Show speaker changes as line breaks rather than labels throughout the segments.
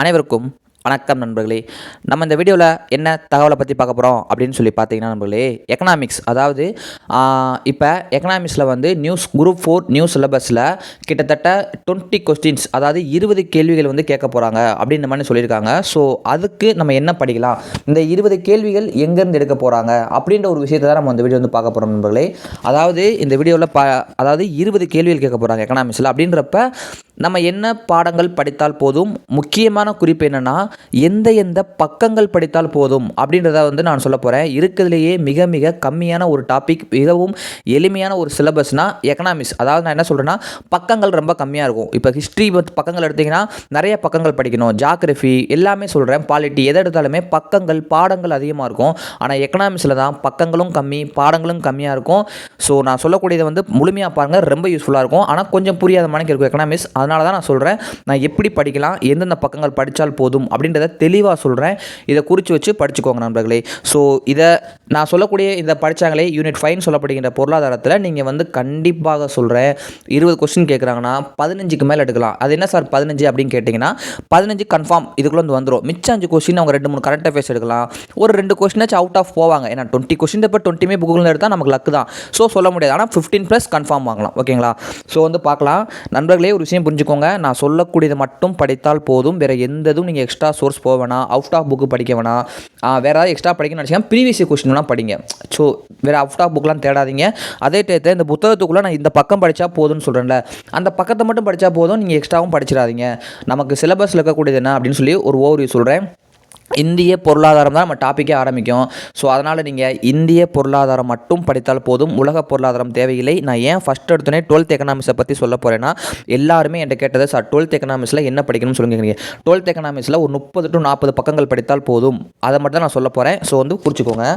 அனைவருக்கும் வணக்கம் நண்பர்களே. நம்ம இந்த வீடியோவில் என்ன தகவலை பற்றி பார்க்க போகிறோம் அப்படின்னு சொல்லி பார்த்தீங்கன்னா நண்பர்களே எக்கனாமிக்ஸ் அதாவது இப்போ எக்கனாமிக்ஸில் வந்து நியூஸ் குரூப் ஃபோர் நியூ சிலபஸில் கிட்டத்தட்ட டுவெண்ட்டி கொஸ்டின்ஸ் அதாவது இருபது கேள்விகள் வந்து கேட்க போகிறாங்க அப்படின்ற மாதிரி சொல்லியிருக்காங்க. ஸோ அதுக்கு நம்ம என்ன படிக்கலாம்? இந்த இருபது கேள்விகள் எங்கேருந்து எடுக்க போகிறாங்க அப்படின்ற ஒரு விஷயத்தை தான் நம்ம இந்த வீடியோ வந்து பார்க்க போகிறோம் நண்பர்களே. அதாவது இந்த வீடியோவில் ப அதாவது இருபது கேள்விகள் கேட்க போகிறாங்க எக்கனாமிக்ஸில் அப்படின்றப்ப நம்ம என்ன பாடங்கள் படித்தால் போதும்? முக்கியமான குறிப்பு என்னென்னா எந்த எந்த பக்கங்கள் படித்தால் போதும்? அப்படின்றத வந்து நான் சொல்ல போகிறேன் இருக்கிறதுலையே மிக மிக கம்மியான ஒரு டாபிக் மிகவும் எளிமையான ஒரு சிலபஸ்னால் எக்கனாமிக்ஸ் அதாவது நான் என்ன சொல்கிறேன்னா பக்கங்கள் ரொம்ப கம்மியாக இருக்கும். இப்போ ஹிஸ்ட்ரி பக்கங்கள் எடுத்திங்கன்னா நிறைய பக்கங்கள் படிக்கணும். ஜாகிரஃபி எல்லாமே சொல்கிறேன் பாலிட்டி எதை எடுத்தாலுமே பக்கங்கள் பாடங்கள் அதிகமாக இருக்கும். ஆனால் எக்கனாமிக்ஸில் தான் பக்கங்களும் கம்மி பாடங்களும் கம்மியாக இருக்கும். ஸோ நான் சொல்லக்கூடியதை வந்து முழுமையாக பாருங்கள் ரொம்ப யூஸ்ஃபுல்லாக இருக்கும். ஆனால் கொஞ்சம் புரியாத மணிக்கு இருக்கும் எக்கனாமிக்ஸ் அதனால் அதனால தான் நான் சொல்கிறேன் நான் எப்படி படிக்கலாம் எந்தெந்த பக்கங்கள் படித்தால் போதும் அப்படின்றத தெளிவாக சொல்கிறேன் இதை குறித்து வச்சு படிச்சுக்கோங்க நண்பர்களே. ஸோ இதை நான் சொல்லக்கூடிய இந்த படித்தாங்களே யூனிட் ஃபைன் சொல்லப்படுகின்ற பொருளாதாரத்தில் நீங்கள் வந்து கண்டிப்பாக சொல்கிறேன் இருபது கொஸ்டின் கேட்குறாங்கன்னா பதினஞ்சுக்கு மேலே எடுக்கலாம். அது என்ன சார் பதினஞ்சு அப்படின்னு கேட்டிங்கன்னா பதினஞ்சு கன்ஃபார்ம் இதுக்குள்ளே வந்து வந்துடும் மிச்சம் அஞ்சு கொஸ்டின் அவங்க ரெண்டு மூணு கரண்ட் அஃபேர்ஸ் எடுக்கலாம். ஒரு ரெண்டு கொஸ்டினாச்சும் அவுட் ஆஃப் போவாங்க. ஏன்னா டுவெண்ட்டி கொஸ்டின் இப்போ டுவெண்ட்டிமே புக்கில் எடுத்தால் நமக்கு லக்கு தான். ஸோ சொல்ல முடியாது. ஆனால் ஃபிஃப்டீன் ப்ளஸ் கன்ஃபார்ம் வாங்கலாம். ஓகேங்களா ஸோ வந்து பார்க்கலாம். நண்பர்களே ஒரு விஷயம் புரிஞ்சுக்கோங்க. நான் சொல்லக்கூடியது மட்டும் படித்தால் போதும். வேறு எந்த இதுவும் நீங்கள் எக்ஸ்ட்ரா சோர்ஸ் போக வேணாம். அவுட் ஆஃப் புக்கு படிக்க வேணாம். வேறு ஏதாவது எக்ஸ்ட்ரா படிக்கணும்னு நினச்சிங்கன்னா ப்ரீவியஸ் கொஸ்டின்லாம் படிங்க. ஸோ வேறு அவுட் ஆஃப் புக்லாம் தேடாதீங்க. அதே டயத்தில் இந்த புத்தகத்துக்குள்ளே நான் இந்த பக்கம் படித்தா போதும்னு சொல்கிறேன்ல அந்த பக்கத்தை மட்டும் படித்தா போதும். நீங்கள் எக்ஸ்ட்ராவும் படிச்சிடாதீங்க. நமக்கு சிலபஸில் இருக்கக்கூடியது என்ன அப்படின்னு சொல்லி ஒரு ஓவர்வியூ சொல்கிறேன் இந்திய பொருளாதாரம் தான் நம்ம டாப்பிக்கே ஆரம்பிக்கும். ஸோ அதனால் நீங்கள் இந்திய பொருளாதாரம் மட்டும் படித்தால் போதும் உலக பொருளாதாரம் தேவையில்லை. நான் ஏன் ஃபஸ்ட் எடுத்தோடனே டுவெல்த் எக்கனாமிக்ஸை பற்றி சொல்ல போகிறேன்னா எல்லாருமே என்கிட்ட கேட்டது சார் டுவெல்த் எக்கனாமிக்ஸில் என்ன படிக்கணும்னு சொல்லுங்க டுவெல்த் எக்கனாமிக்ஸில் ஒரு முப்பது டு நாற்பது பக்கங்கள் படித்தால் போதும். அதை மட்டும் தான் நான் சொல்ல போகிறேன் ஸோ வந்து குறிச்சிக்கோங்க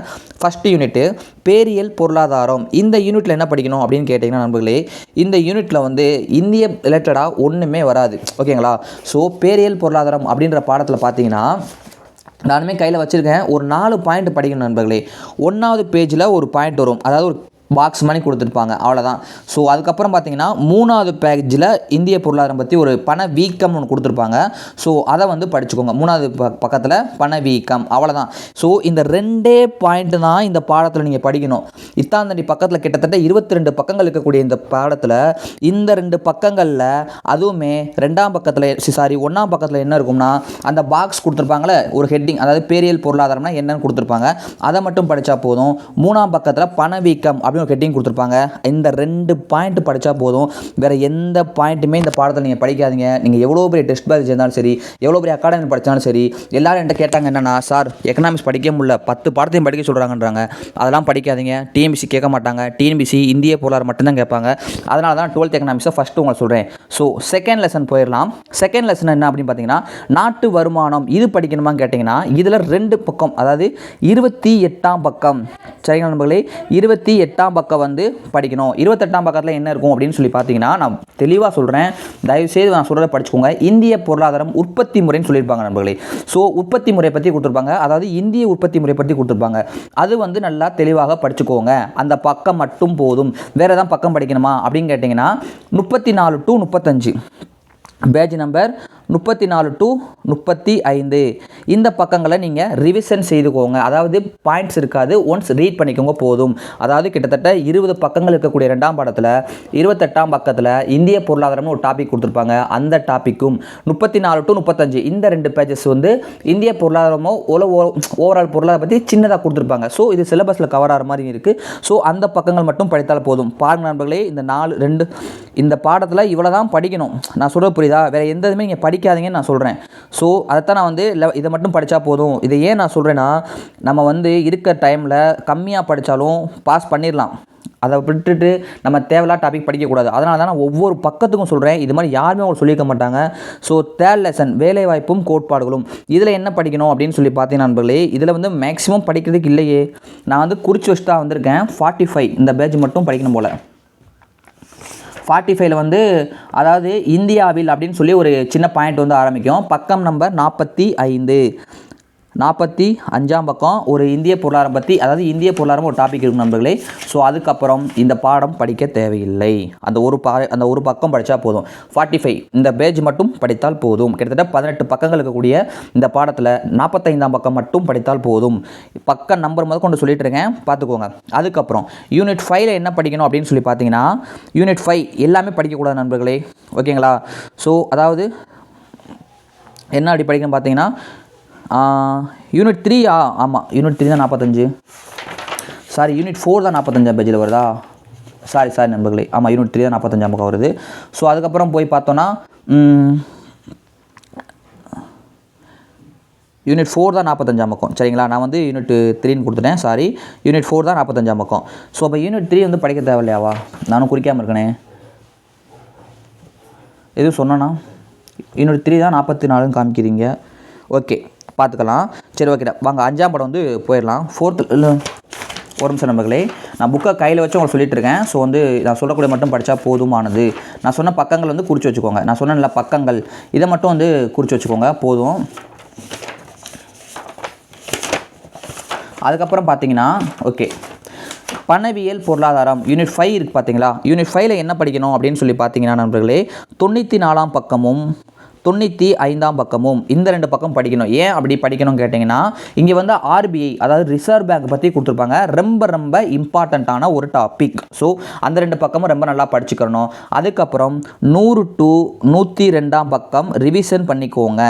ஃபஸ்ட் யூனிட்டு பேரியல் பொருளாதாரம். இந்த யூனிட்டில் என்ன படிக்கணும் அப்படின்னு கேட்டிங்கன்னா நண்பர்களே இந்த யூனிட்டில் வந்து இந்திய ரிலேட்டடாக ஒன்றுமே வராது. ஓகேங்களா? ஸோ பேரியல் பொருளாதாரம் அப்படின்ற பாடத்தில் பார்த்தீங்கன்னா நானுமே கையில் வச்சுருக்கேன். ஒரு நாலு பாயிண்ட் படிக்கணும் நண்பர்களே. ஒன்றாவது பேஜில் ஒரு பாயிண்ட் வரும். அதாவது ஒரு பாக்ஸ் மணி கொடுத்துருப்பாங்க. அவ்வளோதான் ஸோ அதுக்கப்புறம் பார்த்தீங்கன்னா மூணாவது பேக்கேஜில் இந்திய பொருளாதாரம் பற்றி ஒரு பண வீக்கம் ஒன்று கொடுத்துருப்பாங்க. ஸோ அதை வந்து படிச்சுக்கோங்க. மூணாவது ப பக்கத்தில் பண வீக்கம். அவ்வளோதான் ஸோ இந்த ரெண்டே பாயிண்ட் தான் இந்த பாடத்தில் நீங்கள் படிக்கணும். இத்தாந்தண்டி பக்கத்தில் கிட்டத்தட்ட இருபத்தி ரெண்டு பக்கங்கள் இருக்கக்கூடிய இந்த பாடத்தில் இந்த ரெண்டு பக்கங்களில் அதுவுமே ரெண்டாம் பக்கத்தில் சாரி ஒன்றாம் பக்கத்தில் என்ன இருக்கும்னா அந்த பாக்ஸ் கொடுத்துருப்பாங்களே ஒரு ஹெட்டிங் அதாவது பேரியல் பொருளாதாரம்னா என்னன்னு கொடுத்துருப்பாங்க. அதை மட்டும் படித்தா போதும். மூணாம் பக்கத்தில் பணவீக்கம் அப்படின்னு ஒரு ஹெட்டிங் கொடுத்துருப்பாங்க. இந்த ரெண்டு பாயிண்ட் படித்தா போதும். வேறு எந்த பாயிண்ட்டுமே இந்த பாடத்தில் நீங்கள் படிக்காதீங்க. நீங்கள் எவ்வளோ பெரிய டெஸ்ட் பேட்ச் இருந்தாலும் சரி எவ்வளோ பெரிய அகாடமி படித்தாலும் சரி எல்லாரும் என்கிட்ட கேட்டாங்க என்னன்னா சார் எக்கனாமிக்ஸ் படிக்க முடியல. பத்து பாடத்தையும் படிக்க சொல்கிறாங்கன்றாங்க அதெல்லாம் படிக்காதீங்க. டிஎம்பிசி கேட்க மாட்டாங்க. டிஎன்பிசி இந்திய பொருளாதாரம் மட்டும்தான் கேட்பாங்க. அதனால தான் டுவெல்த் எக்கனாமிக்ஸை ஃபஸ்ட்டு உங்களுக்கு சொல்கிறேன் ஸோ செகண்ட் லெசன் போயிடலாம். செகண்ட் லெசன் என்ன அப்படின்னு பார்த்தீங்கன்னா நாட்டு வருமானம் இது படிக்கணுமான்னு கேட்டிங்கன்னா இதில் ரெண்டு பக்கம் அதாவது இருபத்தி எட்டாம் பக்கம். சரிங்களா நண்பர்களே? இருபத்தி எட்டாம் பக்கம் வந்து படிக்கணும். இருபத்தெட்டாம் பக்கத்தில் என்ன இருக்கும் அப்படின்னு சொல்லி பார்த்தீங்கன்னா நான் தெளிவாக சொல்கிறேன் தயவுசெய்து நான் சொல்கிறத படிச்சுக்கோங்க. இந்திய பொருளாதாரம் உற்பத்தி முறைன்னு சொல்லியிருப்பாங்க நண்பர்களே. ஸோ உற்பத்தி முறை பற்றி கொடுத்துருப்பாங்க. அதாவது இந்திய உற்பத்தி முறை பற்றி கொடுத்துருப்பாங்க. அது வந்து நல்லா தெளிவாக படிச்சுக்கோங்க. அந்த பக்கம் மட்டும் போதும். வேறு எதாவது பக்கம் படிக்கணுமா அப்படின்னு கேட்டிங்கன்னா முப்பத்தி நாலு டு முப்பத்தஞ்சு. பேஜ் நம்பர் முப்பத்தி நாலு டு முப்பத்தி ஐந்து. இந்த பக்கங்களை நீங்கள் ரிவிஷன் செய்துக்கோங்க. அதாவது பாயிண்ட்ஸ் இருக்காது ஒன்ஸ் ரீட் பண்ணிக்கோங்க போதும். அதாவது கிட்டத்தட்ட இருபது பக்கங்கள் இருக்கக்கூடிய ரெண்டாம் பாடத்தில் இருபத்தெட்டாம் பக்கத்தில் இந்திய பொருளாதாரம்னு ஒரு டாபிக் கொடுத்துருப்பாங்க. அந்த டாப்பிக்கும் முப்பத்தி நாலு டு முப்பத்தஞ்சு இந்த ரெண்டு பேஜஸ் வந்து இந்திய பொருளாதாரமோ ஓல ஓவரால் பொருளாதாரம் பற்றி சின்னதாக கொடுத்துருப்பாங்க. ஸோ இது சிலபஸில் கவர் ஆகிற மாதிரி இருக்குது ஸோ அந்த பக்கங்கள் மட்டும் படித்தால் போதும். பாருங்கள் நண்பர்களே இந்த நாலு ரெண்டு இந்த பாடத்தில் இவ்வளோ தான் படிக்கணும். நான் சொல்கிறது புரியுதா? வேறு எந்த இதுவுமே நீங்கள் படிக்காதீங்கன்னு நான் சொல்கிறேன் ஸோ அதைத்தான் நான் வந்து இதை மட்டும் படித்தா போதும். இதை ஏன் நான் சொல்கிறேன்னா நம்ம வந்து இருக்கிற டைமில் கம்மியாக படித்தாலும் பாஸ் பண்ணிடலாம் அதை விட்டுட்டு நம்ம தேவையில்லா டாபிக் படிக்கக்கூடாது. அதனால தான் நான் ஒவ்வொரு பக்கத்துக்கும் சொல்கிறேன் இது மாதிரி யாருமே அவங்க சொல்லியிருக்க மாட்டாங்க. ஸோ தேர்ட் லெசன் வேலைவாய்ப்பும் கோட்பாடுகளும். இதில் என்ன படிக்கணும் அப்படின்னு சொல்லி பார்த்தீங்கன்னா நண்பர்களே இதில் வந்து மேக்ஸிமம் படிக்கிறதுக்கு இல்லையே. நான் வந்து குறித்து வச்சு தான் வந்திருக்கேன். ஃபார்ட்டி ஃபைவ் இந்த பேட்ச் மட்டும் படிக்கணும் போல். ஃபார்ட்டி ஃபைவ்ல வந்து அதாவது இந்தியாவில் அப்படின்னு சொல்லி ஒரு சின்ன பாயிண்ட் வந்து ஆரம்பிக்கும். பக்கம் நம்பர் நாற்பத்தி ஐந்து. நாற்பத்தி அஞ்சாம் பக்கம் ஒரு இந்திய பொருளாதாரம் பற்றி அதாவது இந்திய பொருளாதாரம் ஒரு டாபிக் இருக்கும் நண்பர்களே. ஸோ அதுக்கப்புறம் இந்த பாடம் படிக்க தேவையில்லை. அந்த ஒரு பா அந்த ஒரு பக்கம் படித்தா போதும். ஃபார்ட்டி ஃபைவ் இந்த பேஜ் மட்டும் படித்தால் போதும். கிட்டத்தட்ட பதினெட்டு பக்கங்கள் இருக்கக்கூடிய இந்த பாடத்தில் நாற்பத்தைந்தாம் பக்கம் மட்டும் படித்தால் போதும். பக்க நம்பர் முதல் கொண்டு சொல்லிட்டு இருக்கேன். பார்த்துக்கோங்க. அதுக்கப்புறம் யூனிட் ஃபைவ்ல என்ன படிக்கணும் அப்படின்னு சொல்லி பார்த்தீங்கன்னா யூனிட் ஃபைவ் எல்லாமே படிக்கக்கூடாது நண்பர்களே. ஓகேங்களா? ஸோ அதாவது என்ன அப்படி படிக்கணும் பார்த்தீங்கன்னா யூனிட் த்ரீ ஆ ஆமாம் யூனிட் த்ரீ தான் நாற்பத்தஞ்சு சாரி யூனிட் ஃபோர் தான் நாற்பத்தஞ்சாம் பேஜில் வருதா? சாரி சாரி நண்பர்களே. ஆமாம் யூனிட் த்ரீ தான் நாற்பத்தஞ்சாம் பக்கம் வருது. ஸோ அதுக்கப்புறம் போய் பார்த்தோன்னா யூனிட் ஃபோர் தான் நாற்பத்தஞ்சாம் பக்கம் சரிங்களா? நான் வந்து யூனிட் த்ரீன்னு கொடுத்துட்டேன். சாரி யூனிட் ஃபோர் தான் நாற்பத்தஞ்சாம் பக்கம் ஸோ அப்போ யூனிட் த்ரீ வந்து படிக்க தேவையில்லையாவா? நானும் குறிக்காமல் இருக்கனே. எதுவும் சொன்னேன்னா யூனிட் த்ரீ தான் நாற்பத்தி நாலுன்னு காமிக்கிறீங்க. ஓகே பார்த்துக்கலாம். சரி ஓகேடா வாங்க அஞ்சாம் படம் வந்து போயிடலாம். ஃபோர்த்து இல்லை. ஒரு நிமிஷம் நம்பர்களே நான் புக்கை கையில் வச்சு உங்களுக்கு சொல்லிட்டு இருக்கேன். ஸோ வந்து நான் சொல்லக்கூடிய மட்டும் படித்தா போதுமானது. நான் சொன்ன பக்கங்கள் வந்து குறித்து வச்சுக்கோங்க. நான் சொன்னேன்ல பக்கங்கள் இதை மட்டும் வந்து குறித்து வச்சுக்கோங்க. போதும். அதுக்கப்புறம் பார்த்தீங்கன்னா ஓகே பணவியல் பொருளாதாரம் யூனிட் ஃபைவ் இருக்குது பார்த்தீங்களா? யூனிட் ஃபைவ்ல என்ன படிக்கணும் அப்படின்னு சொல்லி பார்த்தீங்கன்னா நண்பர்களே தொண்ணூற்றி நாலாம் பக்கமும் தொண்ணூற்றி ஐந்தாம் பக்கமும் இந்த ரெண்டு பக்கம் படிக்கணும். ஏன் அப்படி படிக்கணும் கேட்டிங்கன்னா இங்கே வந்து ஆர்பிஐ அதாவது ரிசர்வ் பேங்க் பற்றி கொடுத்துருப்பாங்க. ரொம்ப ரொம்ப இம்பார்ட்டண்ட்டான ஒரு டாபிக் ஸோ அந்த ரெண்டு பக்கமும் ரொம்ப நல்லா படிச்சுக்கணும். அதுக்கப்புறம் நூறு டு நூற்றி ரெண்டாம் பக்கம் ரிவிஷன் பண்ணிக்கோங்க.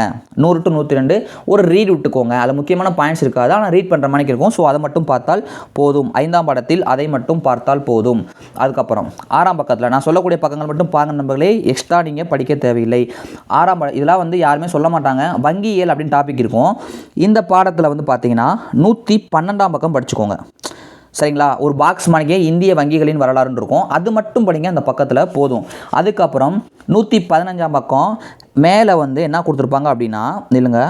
நூறு டு நூற்றி ரெண்டு ஒரு ரீட் விட்டுக்கோங்க. அதில் முக்கியமான பாயிண்ட்ஸ் இருக்காது. ஆனால் ரீட் பண்ணுற மாதிரி இருக்கும். ஸோ அதை மட்டும் பார்த்தால் போதும். ஐந்தாம் படத்தில் அதை மட்டும் பார்த்தால் போதும். அதுக்கப்புறம் ஆறாம் பக்கத்தில் நான் சொல்லக்கூடிய பக்கங்கள் மட்டும் பாருங்க நண்பர்களே. எக்ஸ்ட்ரா நீங்கள் படிக்க தேவையில்லை. ஆறாம் இதெல்லாம் வந்து யாருமே சொல்ல மாட்டாங்க. வங்கியியல் அப்படின்னு டாபிக் இருக்கும். இந்த பாடத்தில் வந்து பார்த்தீங்கன்னா நூற்றி பன்னெண்டாம் பக்கம் படிச்சுக்கோங்க. சரிங்களா? ஒரு பாக்ஸ் மணிக்கே இந்திய வங்கிகளின் வரலாறுன்னு இருக்கும். அது மட்டும் படிங்க அந்த பக்கத்தில் போதும். அதுக்கப்புறம் நூற்றி பதினஞ்சாம் பக்கம் மேலே வந்து என்ன கொடுத்துருப்பாங்க அப்படின்னா இல்லைங்க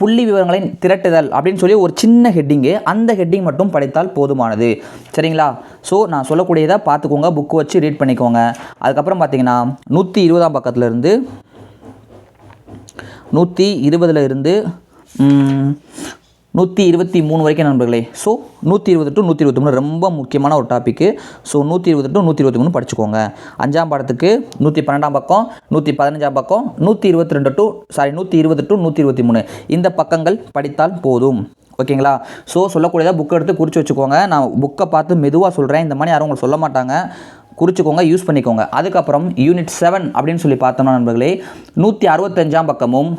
புள்ளி விவரங்களை திரட்டுதல் அப்படின்னு சொல்லி ஒரு சின்ன ஹெட்டிங்கு அந்த ஹெட்டிங் மட்டும் படித்தால் போதுமானது. சரிங்களா? ஸோ நான் சொல்லக்கூடியதை பார்த்துக்கோங்க புக்கு வச்சு ரீட் பண்ணிக்கோங்க. அதுக்கப்புறம் பார்த்தீங்கன்னா நூற்றி இருபதாம் பக்கத்துலேருந்து நூற்றி இருபதில் இருந்து நூற்றி இருபத்தி மூணு வரைக்கும் நண்பர்களே. ஸோ நூற்றி இருபது டு நூற்றி இருபத்தி மூணு ரொம்ப முக்கியமான ஒரு டாப்பிக்கு ஸோ நூற்றி இருபது டு நூற்றி இருபத்தி மூணு படிச்சுக்கோங்க. அஞ்சாம் பாடத்துக்கு நூற்றி பன்னெண்டாம் பக்கம் நூற்றி பதினஞ்சாம் பக்கம் நூற்றி இருபத்தி ரெண்டு டு சாரி நூற்றி இருபது டு நூற்றி இருபத்தி மூணு. இந்த பக்கங்கள் படித்தால் போதும். ஓகேங்களா? ஸோ சொல்லக்கூடியதாக புக்கை எடுத்து குறித்து வச்சுக்கோங்க. நான் புக்கை பார்த்து மெதுவாக சொல்கிறேன் இந்த மாதிரி யாரும் உங்களுக்கு சொல்ல மாட்டாங்க. குறிச்சிக்கோங்க யூஸ் பண்ணிக்கோங்க. அதுக்கப்புறம் யூனிட் செவன் அப்படின்னு சொல்லி பார்த்தோம்னா நண்பர்களே நூற்றி அறுபத்தஞ்சாம் பக்கமும்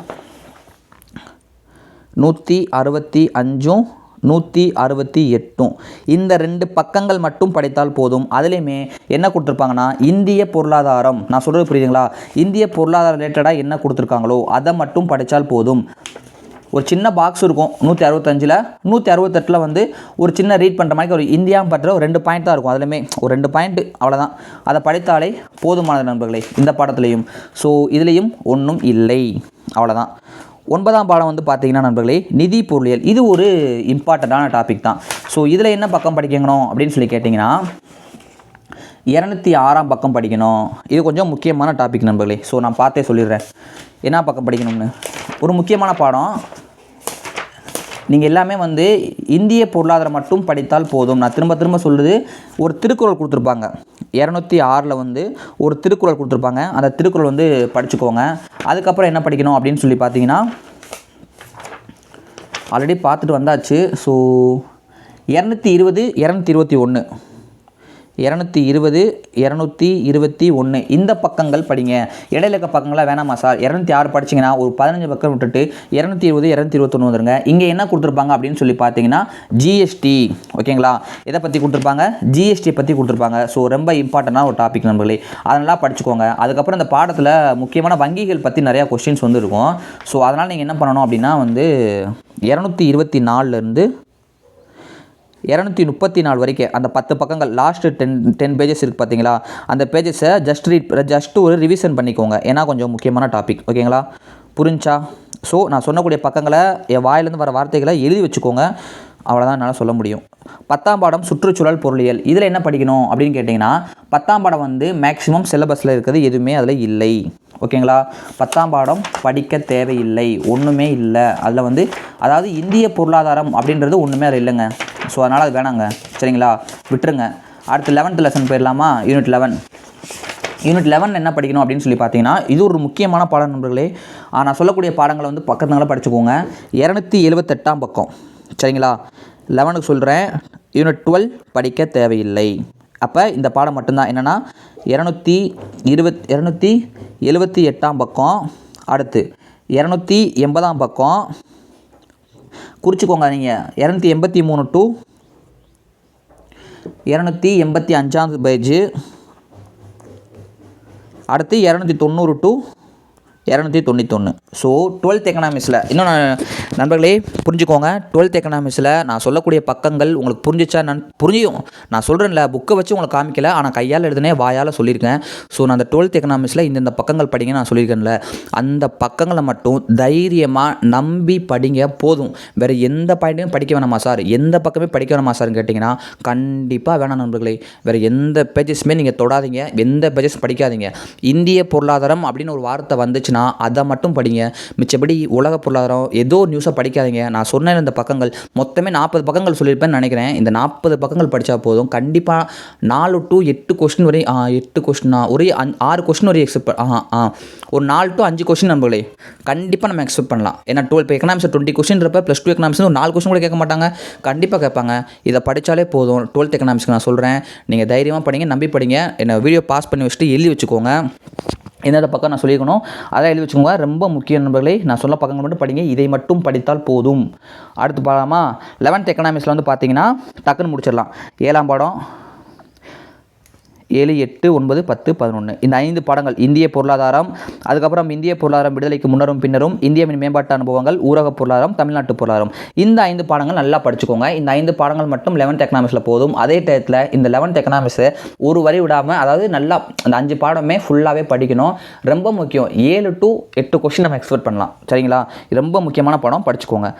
நூற்றி அறுபத்தி அஞ்சும் நூற்றி அறுபத்தி எட்டும். இந்த ரெண்டு பக்கங்கள் மட்டும் படித்தால் போதும். அதுலேயுமே என்ன கொடுத்துருப்பாங்கன்னா இந்திய பொருளாதாரம். நான் சொல்கிறது புரியுதுங்களா? இந்திய பொருளாதார ரிலேட்டடாக என்ன கொடுத்துருக்காங்களோ அதை மட்டும் படித்தால் போதும். ஒரு சின்ன பாக்ஸ் இருக்கும். நூற்றி அறுபத்தஞ்சில். நூற்றி அறுபத்தெட்டில் வந்து ஒரு சின்ன ரீட் பண்ணுற மாதிரி ஒரு இந்தியா பற்ற ஒரு ரெண்டு பாயிண்ட் தான் இருக்கும். அதுலேயுமே ஒரு ரெண்டு பாயிண்ட் அவ்வளோதான் அதை படித்தாலே போதுமானது நண்பர்களே இந்த பாடத்துலையும். ஸோ இதுலேயும் ஒன்றும் இல்லை. அவ்வளோதான் ஒன்பதாம் பாடம் வந்து பார்த்தீங்கன்னா நண்பர்களே நிதி பொருளியல். இது ஒரு இம்பார்ட்டண்ட்டான டாபிக் தான். ஸோ இதில் என்ன பக்கம் படிக்கணும் அப்படின்னு சொல்லி கேட்டிங்கன்னா இரநூத்தி ஆறாம் பக்கம் படிக்கணும். இது கொஞ்சம் முக்கியமான டாபிக் நண்பர்களே. ஸோ நான் பார்த்தே சொல்லிடுறேன். என்ன பக்கம் படிக்கணும்னு? ஒரு முக்கியமான பாடம் நீங்கள் எல்லாமே வந்து இந்திய பொருளாதாரம் மட்டும் படித்தால் போதும். நான் திரும்ப திரும்ப சொல்லுது ஒரு திருக்குறள் கொடுத்துருப்பாங்க. இரநூத்தி ஆறில் வந்து ஒரு திருக்குறள் கொடுத்துருப்பாங்க. அந்த திருக்குறள் வந்து படிச்சுக்கோங்க. அதுக்கப்புறம் என்ன படிக்கணும் அப்படின்னு சொல்லி பார்த்தீங்கன்னா ஆல்ரெடி பார்த்துட்டு வந்தாச்சு. ஸோ இரநூத்தி இருபது இரநூத்தி இருபத்தி ஒன்று இரநூத்தி இருபது இரநூத்தி இருபத்தி ஒன்று இந்த பக்கங்கள் படிங்க. இடையில இருக்க பக்கங்களாக வேணாமா சார்? இரநூத்தி ஆறு படிச்சிங்கன்னா ஒரு பதினஞ்சு பக்கம் விட்டுட்டு இரநூத்தி இருபது இரநூத்தி இருபத்தொன்று வந்துருங்க. இங்கே என்ன கொடுத்துருப்பாங்க அப்படின்னு சொல்லி பார்த்தீங்கன்னா ஜிஎஸ்டி ஓகேங்களா? இதை பற்றி கொடுத்துருப்பாங்க? ஜிஎஸ்டி பற்றி கொடுத்துருப்பாங்க. ஸோ ரொம்ப இம்பார்ட்டண்டான ஒரு டாபிக் நண்பர்களே. அதனால் படிச்சுக்கோங்க. அதுக்கப்புறம் இந்த பாடத்தில் முக்கியமான வங்கிகள் பற்றி நிறையா கொஸ்டின்ஸ் வந்து இருக்கும் ஸோ அதனால் நீங்கள் என்ன பண்ணணும் அப்படின்னா வந்து இரநூத்தி இருபத்தி நாலுலேருந்து இரநூத்தி முப்பத்தி நாலு வரைக்கும் அந்த பத்து பக்கங்கள் லாஸ்ட்டு டென் டென் பேஜஸ் இருக்குது பார்த்தீங்களா? அந்த பேஜஸை ஜஸ்ட் ரீட் ஜஸ்ட் ஒரு ரிவிஷன் பண்ணிக்கோங்க. ஏன்னா கொஞ்சம் முக்கியமான டாபிக் ஓகேங்களா? புரிஞ்சா? ஸோ நான் சொன்னக்கூடிய பக்கங்களை என் வாயிலேருந்து வர வார்த்தைகளை எழுதி வச்சுக்கோங்க. அவ்வளோதான் என்னால் சொல்ல முடியும். பத்தாம் பாடம் சுற்றுச்சூழல் பொருளியல். இதில் என்ன படிக்கணும் அப்படின்னு கேட்டிங்கன்னா பத்தாம் பாடம் வந்து மேக்ஸிமம் சிலபஸில் இருக்கிறது எதுவுமே அதில் இல்லை. ஓகேங்களா? பத்தாம் பாடம் படிக்க தேவையில்லை. ஒன்றுமே இல்லை. அதில் வந்து அதாவது இந்திய பொருளாதாரம் அப்படின்றது ஒன்றுமே அதில் இல்லைங்க. ஸோ அதனால் அது வேணாங்க. சரிங்களா? விட்டுருங்க. அடுத்து லெவன்த் லெசன் போயிடலாமா? யூனிட் லெவன் யூனிட் லெவன் என்ன படிக்கணும் அப்படின்னு சொல்லி பார்த்தீங்கன்னா இது ஒரு முக்கியமான பாடம் நண்பர்களே. நான் சொல்லக்கூடிய பாடங்களை வந்து பக்கத்துனால படிச்சுக்கோங்க. இரநூத்தி எழுபத்தெட்டாம் பக்கம். சரிங்களா? லெவனுக்கு சொல்கிறேன் யூனிட் டுவெல் படிக்க தேவையில்லை. அப்போ இந்த பாடம் மட்டும்தான். என்னென்னா இரநூத்தி இருபத் இரநூத்தி எழுபத்தி எட்டாம் பக்கம் அடுத்து இரநூத்தி எண்பதாம் பக்கம் குறிச்சிக்கோங்க நீங்கள் இரநூத்தி எண்பத்தி மூணு டு இரநூத்தி எண்பத்தி அஞ்சாவது பேஜு அடுத்து இரநூத்தி தொண்ணூறு டு இரநூத்தி தொண்ணூத்தொன்று ஸோ டுவெல்த் எக்கனாமிக்ஸில் இன்னும் நான் நண்பர்களே புரிஞ்சுக்கோங்க. டுவெல்த் எக்கனாமிக்ஸில் நான் சொல்லக்கூடிய பக்கங்கள் உங்களுக்கு புரிஞ்சிச்சா நான் புரியும். நான் சொல்கிறேன்ல புக்கை வச்சு உங்களுக்கு காமிக்கல ஆனால் கையால் எழுதுனே வாயால் சொல்லியிருக்கேன். ஸோ நான் அந்த டுவெல்த் எக்கனாமிக்ஸில் இந்தந்த பக்கங்கள் படிங்க நான் சொல்லியிருக்கேன்ல. அந்த பக்கங்களை மட்டும் தைரியமாக நம்பி படிங்க போதும். வேறு எந்த பாயிண்ட்டையும் படிக்க வேணாமா சார் எந்த பக்கமே படிக்க வேணாமா சார்னு கேட்டிங்கன்னா கண்டிப்பாக வேணாம் நண்பர்களே. வேறு எந்த பேஜஸுமே நீங்கள் தொடாதீங்க எந்த பேஜஸ் படிக்காதீங்க. இந்திய பொருளாதாரம் அப்படின்னு ஒரு வார்த்தை இருந்துச்சுன்னா அதை மட்டும் படிங்க. மிச்சபடி உலக பொருளாதாரம் ஏதோ ஒரு நியூஸை படிக்காதீங்க. நான் சொன்ன இந்த பக்கங்கள் மொத்தமே நாற்பது பக்கங்கள் சொல்லியிருப்பேன்னு நினைக்கிறேன். இந்த நாற்பது பக்கங்கள் படித்தா போதும். கண்டிப்பாக நாலு டு எட்டு கொஸ்டின் வரை ஆ, எட்டு கொஸ்டினா ஒரே அஞ் ஆறு கொஸ்டின் வரை எக்ஸ்பெக்ட் ஆ ஆ ஒரு நாலு டு அஞ்சு கொஸ்டின் நம்பளே கண்டிப்பாக நம்ம எக்ஸ்பெக்ட் பண்ணலாம். ஏன்னா டுவெல் இப்போ எக்கனாமிக்ஸ் டுவெண்ட்டி கொஸ்டின்றப்ப ப்ளஸ் டூ எக்கனாமிக்ஸ் ஒரு நாலு கொஸ்டின் கூட கேட்க மாட்டாங்க. கண்டிப்பாக கேட்பாங்க. இதை படித்தாலே போதும். டுவெல்த் எக்கனாமிக்ஸ்க்கு நான் சொல்கிறேன் நீங்கள் தைரியமாக படிங்க நம்பி படிங்க. என்னை வீடியோ பாஸ் பண்ணி வச்சுட்டு எழுதி வச்சுக்கோங்க. எந்தெந்த பக்கம் நான் சொல்லியிருக்கணும். அதை எழுதி வச்சுக்கோங்க. ரொம்ப முக்கிய நண்பர்களே நான் சொல்ல பக்கங்கள் மட்டும் படிங்க. இதை மட்டும் படித்தால் போதும். அடுத்து பாடலாமா? லெவன்த் எக்கனாமிக்ஸில் வந்து பார்த்தீங்கன்னா டக்குன்னு முடிச்சிடலாம். ஏழாம் பாடம். ஏழு எட்டு ஒன்பது பத்து பதினொன்று இந்த ஐந்து பாடங்கள் இந்திய பொருளாதாரம் அதுக்கப்புறம் இந்திய பொருளாதாரம் விடுதலைக்கு முன்னரும் பின்னரும் இந்தியாவின் மேம்பாட்டு அனுபவங்கள் ஊரக பொருளாதாரம் தமிழ்நாட்டு பொருளாதாரம். இந்த ஐந்து பாடங்கள் நல்லா படிச்சுக்கோங்க. இந்த ஐந்து பாடங்கள் மட்டும் லெவன்த் எக்கனாமிக்ஸில் போதும். அதே டயத்தில் இந்த லெவன்த் எக்கனாமிக்ஸை ஒரு வரி விடாமல் அதாவது நல்லா அந்த அஞ்சு பாடமே ஃபுல்லாகவே படிக்கணும். ரொம்ப முக்கியம். ஏழு டு எட்டு கொஸ்டின் நம்ம எக்ஸ்பெக்ட் பண்ணலாம். சரிங்களா? ரொம்ப முக்கியமான பாடம். படிச்சுக்கோங்க.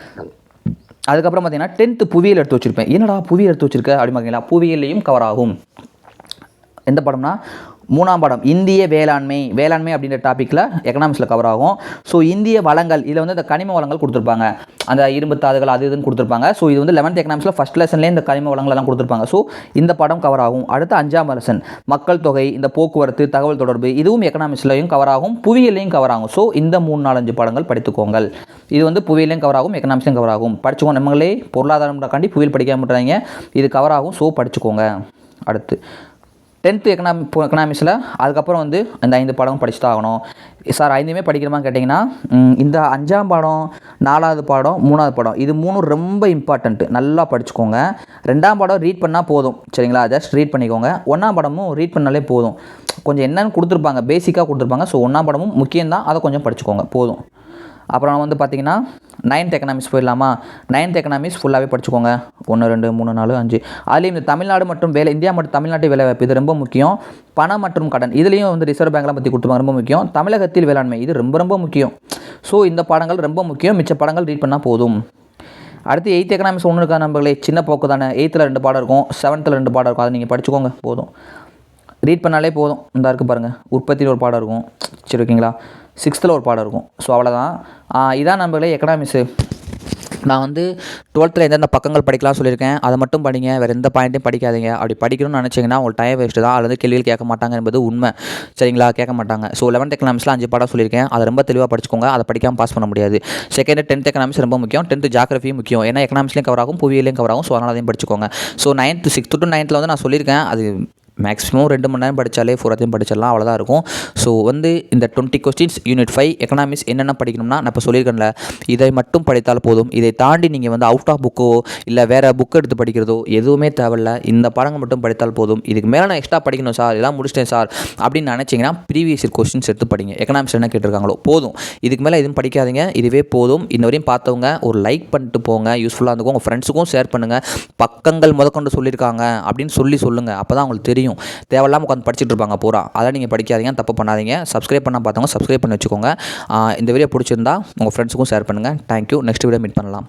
அதுக்கப்புறம் பார்த்தீங்கன்னா டென்த்து புவியியல் எடுத்து வச்சுருப்பேன். என்னடா புவியியல் எடுத்து வச்சிருக்க? அப்படின்னு பார்த்தீங்களா புவியியல்லையும் கவர் ஆகும். எந்த படம்னா? மூணாம் படம் இந்திய வேளாண்மை. வேளாண்மை அப்படின்ற டாப்பிக்கில் எக்கனாமிக்ஸில் கவர் ஆகும். ஸோ இந்திய வளங்கள் இதில் வந்து இந்த கனிம வளங்கள் கொடுத்துருப்பாங்க. அந்த இரும்பு தாதுகள் அது இதுன்னு கொடுத்துருப்பாங்க. ஸோ இது வந்து லெவன்த் எக்கனாமிக்ஸில் ஃபஸ்ட் லெசன்லேயே இந்த கனிம வளங்கள் எல்லாம் கொடுத்துருப்பாங்க. ஸோ இந்த படம் கவர் ஆகும். அடுத்து அஞ்சாம் லெசன் மக்கள் தொகை இந்த போக்குவரத்து தகவல் தொடர்பு இதுவும் எக்கனாமிக்ஸ்லையும் கவர் ஆகும். புவியிலையும் கவர் ஆகும். ஸோ இந்த மூணு நாலஞ்சு படங்கள் படித்துக்கோங்கள். இது வந்து புவியிலையும் கவர் ஆகும் எக்கனாமிக்ஸ்லையும் கவர் ஆகும். படிச்சுக்கோங்க நம்மளே பொருளாதாரம் காண்டி புவியில் படிக்க மாட்டாங்க இது கவர் ஆகும். ஸோ படிச்சுக்கோங்க. அடுத்து. டென்த்து எக்கனாமி எக்கனாமிக்ஸில் அதுக்கப்புறம் வந்து இந்த ஐந்து பாடமும் படிச்சு தான் ஆகணும். சார் ஐந்துமே படிக்கிறோமான்னு கேட்டிங்கன்னா இந்த அஞ்சாம் பாடம் நாலாவது பாடம் மூணாவது பாடம் இது மூணும் ரொம்ப இம்பார்ட்டண்ட்டு நல்லா படிச்சுக்கோங்க. ரெண்டாம் பாடம் ரீட் பண்ணால் போதும். சரிங்களா? ஜஸ்ட் ரீட் பண்ணிக்கோங்க. ஒன்றாம் படமும் ரீட் பண்ணாலே போதும். கொஞ்சம் என்னென்னு கொடுத்துருப்பாங்க. பேசிக்காக கொடுத்துருப்பாங்க. ஸோ ஒன்றாம் படமும் முக்கியம்தான். அதை கொஞ்சம் படிச்சுக்கோங்க. போதும். அப்புறம் வந்து பார்த்தீங்கன்னா நைன்த் எக்கனாமிக்ஸ் போயிடலாமா? நைன்த் எக்கனாமிக்ஸ் ஃபுல்லாகவே படிச்சுக்கோங்க. ஒன்று ரெண்டு மூணு நாலு அஞ்சு. அதுலேயும் இந்த தமிழ்நாடு மற்றும் வேலை இந்தியா மற்றும் தமிழ்நாட்டு வேலைவாய்ப்பு இது ரொம்ப முக்கியம். பணம் மற்றும் கடன் இதுலேயும் வந்து ரிசர்வ் பேங்க்லாம் பற்றி கொடுத்துருவாங்க ரொம்ப முக்கியம். தமிழகத்தில் வேளாண்மை இது ரொம்ப ரொம்ப முக்கியம். ஸோ இந்த பாடங்கள் ரொம்ப முக்கியம். மிச்ச பாடங்கள் ரீட் பண்ணால் போதும். அடுத்து எயித் எக்கனாமிக்ஸ் ஒன்று இருக்கா நம்பர்களே சின்ன போக்கு தானே. எயித்தில் ரெண்டு பாடம் இருக்கும். செவன்த்தில் ரெண்டு பாடம் இருக்கும். அதை நீங்கள் படிச்சுக்கோங்க. போதும். ரீட் பண்ணாலே போதும். இந்த இருக்குது பாருங்கள் உற்பத்தியில் ஒரு பாடம் இருக்கும். சரி ஓகேங்களா சிக்ஸ்த்தில் ஒரு பாடம் இருக்கும். ஸோ அவ்வளோதான் இதான் நண்பர்களே எக்கனாமிக்ஸு நான் வந்து டுவெல்த்தில் எந்தெந்த பக்கங்கள் படிக்கலாம் சொல்லியிருக்கேன். அதை மட்டும் படிங்க. வேறு எந்த பாயிண்ட்டையும் படிக்காதீங்க. அப்படி படிக்கணும்னு நினச்சிங்கன்னா உங்களுக்கு டைம் வேஸ்ட்டு தான். அல்லது கேள்விகள் கேட்க மாட்டாங்க என்பது உண்மை. சரிங்களா? கேட்க மாட்டாங்க. ஸோ லெவன்த் எக்கனாமிக்ஸில் அஞ்சு பாடம் சொல்லியிருக்கேன். அதை ரொம்ப தெளிவாக படிச்சுக்கோங்க. அதை படிக்காமல் பாஸ் பண்ண முடியாது. செகண்ட் டென்த் எக்கனாமிக்ஸ் ரொம்ப முக்கியம். டென்த்து ஜாகிரஃபியும் முக்கியம். ஏன்னா எக்கனாமிக்ஸ்லேயும் கவர் ஆகும் புவியிலையும் கவர் ஆகும். ஸோ அதனால் அதையும் படிச்சுக்கோங்க. ஸோ நைன்த்து சிக்ஸ்த்து டு நைன்த்தில் வந்து நான் சொல்லியிருக்கேன். அது மேக்ஸிமம் ரெண்டு மணி நேரம் படித்தாலே ஃபோரத்தையும் படிச்சிடலாம் அவ்வளோதான் இருக்கும். ஸோ வந்து இந்த twenty questions unit five economics என்னென்ன படிக்கணும்னா நான் இப்போ சொல்லியிருக்கேன்ல இதை மட்டும் படித்தால் போதும். இதை தாண்டி நீங்கள் வந்து அவுட் ஆஃப் புக்கோ இல்லை வேறு புக் எடுத்து படிக்கிறதோ எதுவுமே தேவையில்ல. இந்த பாடங்கள் மட்டும் படித்தால் போதும். இதுக்கு மேலே நான் எக்ஸ்ட்ரா படிக்கணும் சார் இதெல்லாம் முடிச்சிட்டேன் சார் அப்படின்னு நினச்சிங்கன்னா ப்ரீவியஸ் இயர் கொஸ்டின்ஸ் எடுத்து படிங்க. எக்கனாமிக்ஸ் என்ன கேட்டிருக்காங்களோ போதும். இதுக்கு மேலே எதுவும் படிக்காதீங்க. இதுவே போதும். இன்ன வரையும் பார்த்தவங்க ஒரு லைக் பண்ணிட்டு போங்க. யூஸ்ஃபுல்லாக இருந்துக்கும் உங்கள் ஃப்ரெண்ட்ஸுக்கும் ஷேர் பண்ணுங்கள் பக்கங்கள் முதற்கொண்டு சொல்லியிருக்காங்க அப்படின்னு சொல்லி சொல்லுங்கள் அப்போ தான் அவங்களுக்கு தெரியும். தேவையில்லாமல் உட்காந்து படிச்சுட்டு இருப்பாங்க பூரா. அதெல்லாம் நீங்கள் படிக்காதீங்க தப்பு பண்ணாதீங்க. சப்ஸ்கிரைப் பண்ண பார்த்தவங்க சப்ஸ்கிரைப் பண்ணி வச்சுக்கோங்க. இந்த வீடியோ பிடிச்சிருந்தா உங்கள் ஃப்ரெண்ட்ஸுக்கும் ஷேர் பண்ணுங்கள் தேங்க்யூ நெக்ஸ்ட் வீடியோ மீட் பண்ணலாம்.